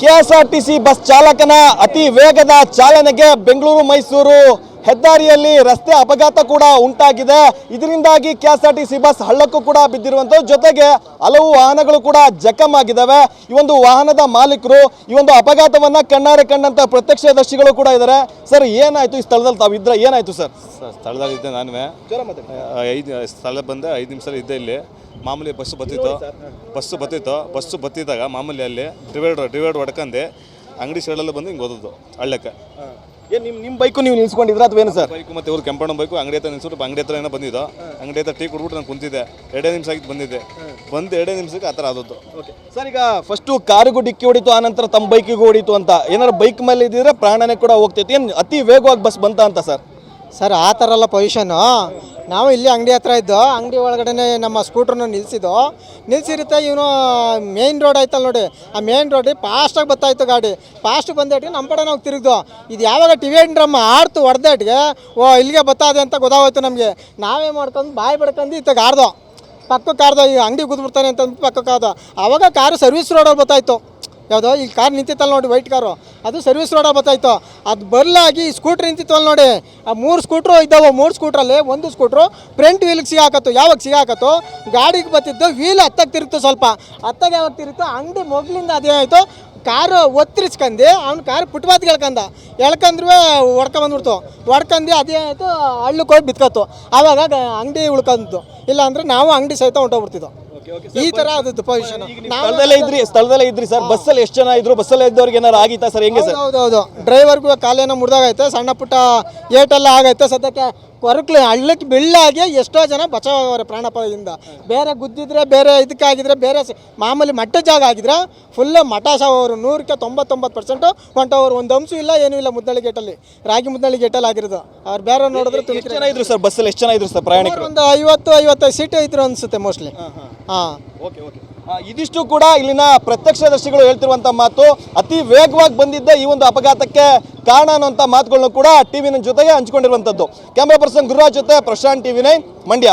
KSRTC bus ಚಾಲಕನ ಅತಿ ವೇಗದ ಚಾಲನೆಗೆ ಬೆಂಗಳೂರು ಮೈಸೂರು ಹೆದ್ದಾರಿಯಲ್ಲಿ ರಸ್ತೆ ಅಪಘಾತ ಕೂಡ ಉಂಟಾಗಿದೆ. ಇದರಿಂದಾಗಿ ಕೆಎಸ್ಆರ್ಟಿಸಿ ಬಸ್ ಹಳ್ಳಕ್ಕೂ ಕೂಡ ಬಿದ್ದಿರುವಂಥದ್ದು ಜೊತೆಗೆ ಹಲವು ವಾಹನಗಳು ಕೂಡ ಜಖಮ್ ಆಗಿದ್ದಾವೆ. ಈ ಒಂದು ವಾಹನದ ಮಾಲೀಕರು ಈ ಒಂದು ಅಪಘಾತವನ್ನ ಕಣ್ಣಾರೆ ಕಂಡಂತ ಪ್ರತ್ಯಕ್ಷದರ್ಶಿಗಳು ಕೂಡ ಇದ್ದಾರೆ. ಸರ್ ಏನಾಯ್ತು ಈ ಸ್ಥಳದಲ್ಲಿ ತಾವು ಇದ್ರೆ? ಏನಾಯ್ತು ಸರ್? ಸ್ಥಳದಲ್ಲಿ ಇದ್ದೆ ನಾನು ಐದು ಸ್ಥಳ ಬಂದೆ ಐದು ನಿಮಿಷ ಇದ್ದೆ ಇಲ್ಲಿ. ಮಾಮೂಲಿ ಬಸ್ಸು ಬತ್ತಿತ್ತು ಬಸ್ಸು ಬತ್ತಿತ್ತು ಬಸ್ಸು ಬತ್ತಿದ್ದಾಗ ಮಾಮೂಲಿ ಅಲ್ಲಿ ಡಿವೈಡ್ ಡಿವೈಡ್ ಹೊಡ್ಕಂಡು ಅಂಗಡಿ ಸೈಡಲ್ಲೇ ಬಂದು ಹಿಂಗೆ ಓದೋದು ಹಳ್ಳಕ್ಕೆ. ಏನು ನಿಮ್ಮ ನಿಮ್ಮ ಬೈಕು ನೀವು ನಿಲ್ಸ್ಕೊಂಡಿದ್ರ ಅಥವಾ ಏನು ಸರ್? ಬೈಕು ಮತ್ತೆ ಇವ್ರು ಕೆಂಪಣ್ಣ ಬೈಕು ಅಂಗಡಿ ಹತ್ರ ನಿಲ್ಸ್ಬಿಟ್ಟು ಅಂಗಡಿ ಹತ್ರ ಏನೋ ಬಂದಿದ್ದು ಅಂಗಡಿ ಹತ್ರ ಟೀ ಕುಡ್ಬಿಟ್ಟು ನಾನು ಕುಂತಿದ್ದೆ. ಎರಡೇ ನಿಮಿಷ ಆಗಿ ಬಂದಿದ್ದೆ. ಬಂದು ಎರಡೇ ನಿಮಿಷಕ್ಕೆ ಆ ಥರ ಆದದ್ದು. ಸರ್ ಈಗ ಫಸ್ಟು ಕಾರಿಗೂ ಡಿಕ್ಕಿ ಹೊಡಿತು ಆನಂತರ ತಮ್ಮ ಬೈಕಿಗೂ ಹೊಡಿತು ಅಂತ ಏನಾದ್ರು ಬೈಕ್ ಮೇಲೆ ಇದ್ದಿದ್ರೆ ಪ್ರಾಣನೇ ಕೂಡ ಹೋಗ್ತೈತಿ. ಏನು ಅತಿ ವೇಗವಾಗಿ ಬಸ್ ಬಂತ ಅಂತ ಸರ್? ಸರ್, ಆ ಥರ ಎಲ್ಲ ಪೊಸಿಷನ್ನು ನಾವು ಇಲ್ಲಿ ಅಂಗಡಿ ಹತ್ರ ಇದ್ದು, ಅಂಗಡಿ ಒಳಗಡೆ ನಮ್ಮ ಸ್ಕೂಟ್ರನ್ನ ನಿಲ್ಲಿಸಿದ್ದು ನಿಲ್ಸಿರುತ್ತೆ, ಇವನು ಮೇನ್ ರೋಡ್ ಆಯ್ತಲ್ಲ ನೋಡಿ. ಆ ಮೇನ್ ರೋಡಿ ಫಾಸ್ಟಾಗಿ ಬರ್ತಾಯಿತ್ತು ಗಾಡಿ. ಫಾಸ್ಟ್ ಬಂದೇಟಿಗೆ ನಮ್ಮ ಕಡೆ ನಾವು ತಿರುಗ್ದು. ಇದು ಯಾವಾಗ ಟಿವೇನ್ ಡ್ರಮ್ ಆಡ್ತು ಹೊಡೆದೇಟಿಗೆ ಓ, ಇಲ್ಲಿಗೆ ಬತ್ತಾದೆ ಅಂತ ಗೊತ್ತಾಗೋಯ್ತು ನಮಗೆ. ನಾವೇ ಮಾಡ್ಕೊಂಡು ಬಾಯಿ ಬಡ್ಕೊಂಡು ಇತ್ತಾಗ ಆಡ್ದು ಪಕ್ಕಕ್ಕೆ ಕಾರ್ದೋ, ಈ ಅಂಗಡಿ ಕುದ್ಬಿಡ್ತಾನೆ ಅಂತ ಅಂದ್ಬಿಟ್ಟು ಪಕ್ಕಕ್ಕೆ ಆದ ಆವಾಗ ಕಾರು ಸರ್ವಿಸ್ ರೋಡಲ್ಲಿ ಬರ್ತಾಯಿತ್ತು ಯಾವುದೋ ಈ ಕಾರ್ ನಿಂತಿತ್ತಲ್ಲ ನೋಡಿ ವೈಟ್ ಕಾರು. ಅದು ಸರ್ವಿಸ್ ರೋಡ ಬತ್ತಾಯ್ತು. ಅದು ಬರಲಾಗಿ ಸ್ಕೂಟ್ರ್ ನಿಂತಿತ್ತಲ್ಲ ನೋಡಿ. ಆ ಮೂರು ಸ್ಕೂಟ್ರು ಇದ್ದಾವೆ. ಮೂರು ಸ್ಕೂಟ್ರಲ್ಲಿ ಒಂದು ಸ್ಕೂಟ್ರು ಫ್ರಂಟ್ ವೀಲ್ಗೆ ಸಿಗಾಕತ್ತು. ಯಾವಾಗ ಸಿಗಾಕತ್ತು? ಗಾಡಿಗೆ ಬತ್ತಿದ್ದು ವೀಲ್ ಹತ್ತಾಗ ತಿರುತ್ತು ಸ್ವಲ್ಪ. ಹತ್ತಾಗ ಯಾವಾಗ ತಿರುತ್ತೋ ಅಂಗಡಿ ಮೊಗ್ಲಿಂದ ಅದೇನಾಯಿತು ಕಾರು ಒತ್ತರಿಸ್ಕಂದು ಅವ್ನು ಕಾರು ಪುಟ್ಬಾತ್ ಎಳ್ಕಂದ ಎಳ್ಕಂದ್ರೂ ಹೊಡ್ಕೊಂಬಂದ್ಬಿಡ್ತು ಹೊಡ್ಕಂದು ಅದೇ ಆಯಿತು ಹಳ್ಳಕ್ಕೆ ಹೋಗಿ ಬಿತ್ಕತ್ತು. ಆವಾಗ ಅಂಗಡಿ ಉಳ್ಕಂತು. ಇಲ್ಲ ಅಂದ್ರೆ ನಾವು ಅಂಗಡಿ ಸಹಿತ ಹೊಂಟೋಗ್ಬಿಡ್ತಿದ್ದೋ. ಈ ತರ ಆದದ್ದು ಪೊಸಿಷನ್ ಸ್ಥಳದಲ್ಲೇ ಇದ್ರಿ ಸ್ಥಳದಲ್ಲೇ ಇದ್ರಿ ಸರ್. ಬಸ್ಸಲ್ಲಿ ಎಷ್ಟು ಜನ ಇದ್ರು ಬಸ್ಸಲ್ಲೇ ಇದ್ದವ್ರಿಗೆ ಏನಾರು ಆಗಿತ್ತಾ ಸರ್? ಹೆಂಗೆ ಸರ್? ಹೌದೌದು ಡ್ರೈವರ್ಗೂ ಕಾಲೇನ ಮುರಿದಾಗೈತೆ ಸಣ್ಣ ಪುಟ್ಟ ಏಟೆಲ್ಲ ಆಗೈತೆ. ಸದ್ಯಕ್ಕೆ ಕೊರಕ್ಲು ಹಳ್ಳಕ್ಕೆ ಬೆಳ್ಳಾಗಿ ಎಷ್ಟೋ ಜನ ಬಚಾವಾಗವ್ರೆ ಪ್ರಾಣಾಪಾಯದಿಂದ. ಬೇರೆ ಗುದ್ದಿದ್ರೆ ಬೇರೆ ಇದಕ್ಕಾಗಿದ್ರೆ ಬೇರೆ ಮಾಮೂಲಿ ಮಟ್ಟ ಜಾಗ ಆಗಿದ್ರೆ ಫುಲ್ ಮಠ ಅವರು ನೂರಕ್ಕೆ ತೊಂಬತ್ತೊಂಬತ್ತು ಪರ್ಸೆಂಟು ಹೊಂಟವರು. ಒಂದು ಅಂಶ ಇಲ್ಲ ಏನೂ ಇಲ್ಲ ಮುದ್ದಳ್ಳಿ ಗೇಟಲ್ಲಿ ರಾಗಿ ಮುದ್ದಳ್ಳಿ ಗೇಟಲ್ಲಿ ಆಗಿರೋದು. ಅವ್ರು ಬೇರೆ ನೋಡಿದ್ರೆ ಎಷ್ಟು ಜನ ಇದ್ರು ಸರ್? ಬಸ್ಸಲ್ಲಿ ಎಷ್ಟು ಜನ ಇದ್ರು ಸರ್ ಪ್ರಯಾಣಿಕರು? ಒಂದು ಐವತ್ತು ಐವತ್ತೈದು ಸೀಟು ಇದ್ರು ಅನಿಸುತ್ತೆ ಮೋಸ್ಟ್ಲಿ ಹಾಂ. Okay okay. ಇದಿಷ್ಟು ಕೂಡ ಇಲ್ಲಿನ ಪ್ರತ್ಯಕ್ಷದರ್ಶಿಗಳು ಹೇಳ್ತಿರುವಂತ ಮಾತು. ಅತಿ ವೇಗವಾಗಿ ಬಂದಿದ್ದ ಈ ಒಂದು ಅಪಘಾತಕ್ಕೆ ಕಾರಣ ಅನ್ನುವಂಥ ಮಾತುಗಳನ್ನು ಕೂಡ ಟಿವಿ ನೈನ್ ಜೊತೆಗೆ ಹಂಚಿಕೊಂಡಿರುವಂಥದ್ದು ಕ್ಯಾಮ್ರಾ ಪರ್ಸನ್ ಗುರುರಾಜ್ ಜೊತೆ ಪ್ರಶಾಂತ್ ಟಿವಿ ನೈನ್, ಮಂಡ್ಯ.